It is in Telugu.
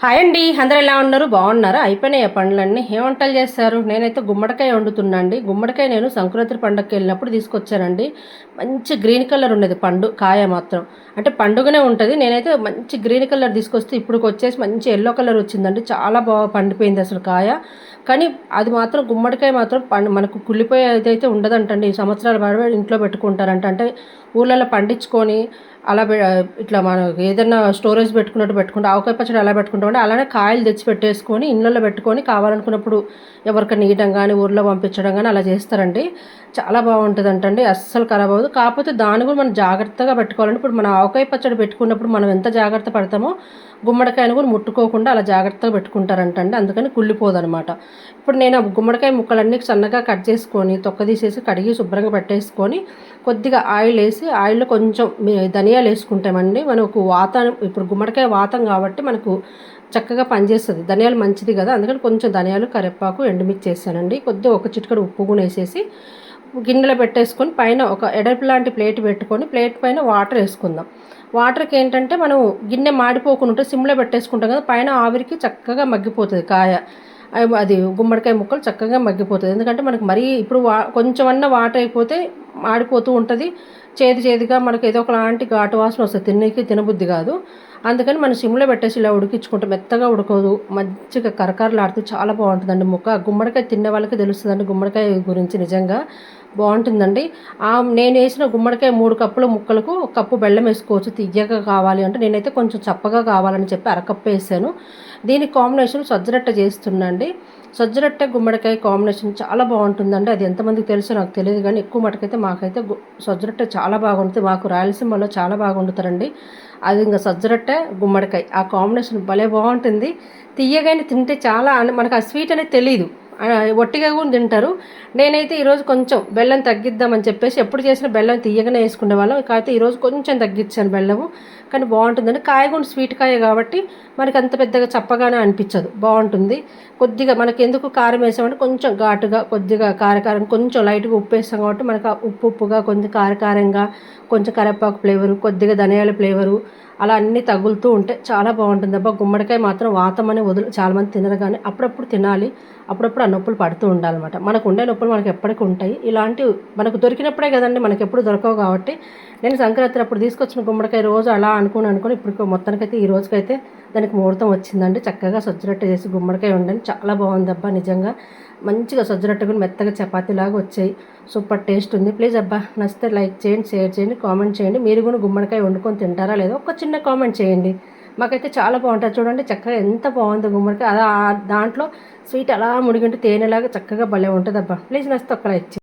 హాయ్ అండి అందరు ఎలా ఉన్నారు? బాగున్నారా? అయిపోయినాయి ఆ పండ్లన్నీ? ఏ వంటలు చేస్తారు నేనైతే గుమ్మడికాయ వండుతున్నా అండి గుమ్మడికాయ నేను సంక్రాంతి పండుగకి వెళ్ళినప్పుడు తీసుకొచ్చానండి. మంచి గ్రీన్ కలర్ ఉండేది పండు కాయ మాత్రం. అంటే పండుగనే ఉంటుంది. నేనైతే మంచి గ్రీన్ కలర్ తీసుకొస్తే ఇప్పుడు వచ్చేసి మంచి ఎల్లో కలర్ వచ్చిందండి. చాలా బాగా పండిపోయింది అసలు కాయ. కానీ అది మాత్రం గుమ్మడికాయ మాత్రం పండు మనకు కుళ్ళిపోయేది అయితే ఉండదంటండి. ఈ సంవత్సరాల పాటు ఇంట్లో పెట్టుకుంటారంట. అంటే ఊళ్ళలో పండించుకొని అలా ఇట్లా మనం ఏదైనా స్టోరేజ్ పెట్టుకున్నట్టు పెట్టుకుంటే ఆవకాయ పచ్చడి అలా పెట్టుకుంటాం అలానే కాయలు తెచ్చి పెట్టేసుకొని ఇళ్ళల్లో పెట్టుకొని కావాలనుకున్నప్పుడు ఎవరికైనా నీయడం కానీ ఊర్లో పంపించడం కానీ అలా చేస్తారండి. చాలా బాగుంటుంది అంటండి అస్సలు ఖరాబ్ అవ్వదు. కాకపోతే దాన్ని కూడా మనం జాగ్రత్తగా పెట్టుకోవాలంటే ఇప్పుడు మనం ఆవకాయ పచ్చడి పెట్టుకున్నప్పుడు మనం ఎంత జాగ్రత్త పడతామో గుమ్మడికాయను కూడా ముట్టుకోకుండా అలా జాగ్రత్తగా పెట్టుకుంటారంటండి. అందుకని కుళ్ళిపోదనమాట. ఇప్పుడు నేను గుమ్మడికాయ ముక్కలన్నీ సన్నగా కట్ చేసుకొని తొక్క తీసేసి కడిగి శుభ్రంగా పెట్టేసుకొని కొద్దిగా ఆయిల్ వేసి ఆయిల్లో కొంచెం ధనియాలు వేసుకుంటామండి. మనకు వాతం ఇప్పుడు గుమ్మడికాయ వాతం కాబట్టి మనకు చక్కగా పనిచేస్తుంది. ధనియాలు మంచిది కదా? అందుకని కొంచెం ధనియాలు కరివేపాకు ఎండుమిర్చి వేసానండి కొద్దిగా ఒక చిటికడు ఉప్పు కూడా వేసేసి గిన్నెలో పెట్టేసుకొని పైన ఒక ఎడల్పు లాంటి ప్లేట్ పెట్టుకొని ప్లేట్ పైన వాటర్ వేసుకుందాం. వాటర్కి ఏంటంటే మనం గిన్నె మాడిపోకుండా సిమ్లో పెట్టేసుకుంటాం కదా? పైన ఆవిరికి చక్కగా మగ్గిపోతుంది కాయ. అది గుమ్మడికాయ ముక్కలు చక్కగా మగ్గిపోతుంది. ఎందుకంటే మనకు మరీ ఇప్పుడు వా కొంచెం వాటర్ అయిపోతే మాడిపోతూ ఉంటుంది. చేదు చేదుగా మనకి ఏదో ఒకలాంటి ఘాటు వాసన వస్తుంది. తిన్నకి తినబుద్ధి కాదు. అందుకని మనం సిమ్లో పెట్టేసి ఇలా ఉడికించుకుంటే మెత్తగా ఉడకదు. మంచిగా కరకరలాడుతూ చాలా బాగుంటుందండి ముక్క గుమ్మడికాయ తినే వాళ్ళకి తెలుస్తుందండి గుమ్మడికాయ గురించి నిజంగా బాగుంటుందండి. నేను వేసిన గుమ్మడికాయ మూడు కప్పుల ముక్కలకు ఒక కప్పు బెల్లం వేసుకోవచ్చు. తియ్యగా కావాలి అంటే నేనైతే కొంచెం చప్పగా కావాలని చెప్పి అరకప్పు వేసాను. దీని కాంబినేషన్ సజ్జరట్ట సజ్జరట్ట గుమ్మడికాయ కాంబినేషన్ చాలా బాగుంటుందండి. అది ఎంతమందికి తెలుసో నాకు తెలియదు కానీ ఎక్కువ మటుకైతే మాకైతే సజ్జరట్ట చాలా బాగుంటుంది. మాకు రాయలసీమలో చాలా బాగా వండుతారండి. అది ఇంకా సజ్జరట్ట గుమ్మడికాయ. ఆ కాంబినేషన్ భలే బాగుంటుంది. తీయగానే తింటే చాలా మనకు ఆ స్వీట్ అనేది తెలియదు ఒట్టిగా కూడా తింటారు. నేనైతే ఈరోజు కొంచెం బెల్లం తగ్గిద్దామని చెప్పేసి ఎప్పుడు చేసిన బెల్లం తీయగానే వేసుకునే వాళ్ళం. కాకపోతే ఈరోజు కొంచెం తగ్గించాను బెల్లము. కానీ బాగుంటుందండి. కాయ కూడా స్వీట్ కాయ కాబట్టి మనకి అంత పెద్దగా చప్పగానే అనిపించదు. బాగుంటుంది. కొద్దిగా మనకి ఎందుకు కారం వేసామంటే కొంచెం ఘాటుగా కొద్దిగా కారకారం కొంచెం లైట్గా ఉప్పు వేస్తాం కాబట్టి మనకు ఉప్పు ఉప్పుగా కొంచెం కారకారంగా కొంచెం కరేపాకు ఫ్లేవరు కొద్దిగా ధనియాల ఫ్లేవరు అలా అన్నీ తగులుతూ ఉంటే చాలా బాగుంటుంది. అబ్బా గుమ్మడికాయ మాత్రం వాతం అని వదులు చాలామంది తినరు కానీ అప్పుడప్పుడు తినాలి. అప్పుడప్పుడు నొప్పులు పడుతూ ఉండాలన్నమాట. మనకు ఉండే నొప్పులు మనకి ఎప్పటికీ ఉంటాయి. ఇలాంటివి మనకు దొరికినప్పుడే కదండి మనకు ఎప్పుడు దొరకవు కాబట్టి నేను సంక్రాంతి అప్పుడు తీసుకొచ్చిన గుమ్మడికాయ రోజు అలా అనుకుని అనుకుని ఇప్పుడు మొత్తానికైతే ఈ రోజుకైతే దానికి ముహూర్తం వచ్చిందండి. చక్కగా సజ్జరొట్టె చేసి గుమ్మడికాయ ఉండండి చాలా బాగుంది అబ్బా నిజంగా. మంచిగా సజ్జరొట్టె కూడా మెత్తగా చపాతీలాగా వచ్చాయి. సూపర్ టేస్ట్ ఉంది. ప్లీజ్ అబ్బా నచ్చితే లైక్ చేయండి షేర్ చేయండి కామెంట్ చేయండి. మీరు కూడా గుమ్మడికాయ వండుకొని తింటారా లేదో ఒక చిన్న కామెంట్ చేయండి. మాకైతే చాలా బాగుంటుంది. చూడండి చక్కగా ఎంత బాగుంది గుమ్మడికాయ. అలా దాంట్లో స్వీట్ అలా ముడిగింటే తేనెలాగా చక్కగా భలే ఉంటుంది అబ్బా ప్లీజ్ నచ్చితే ఒక్క ఇచ్చి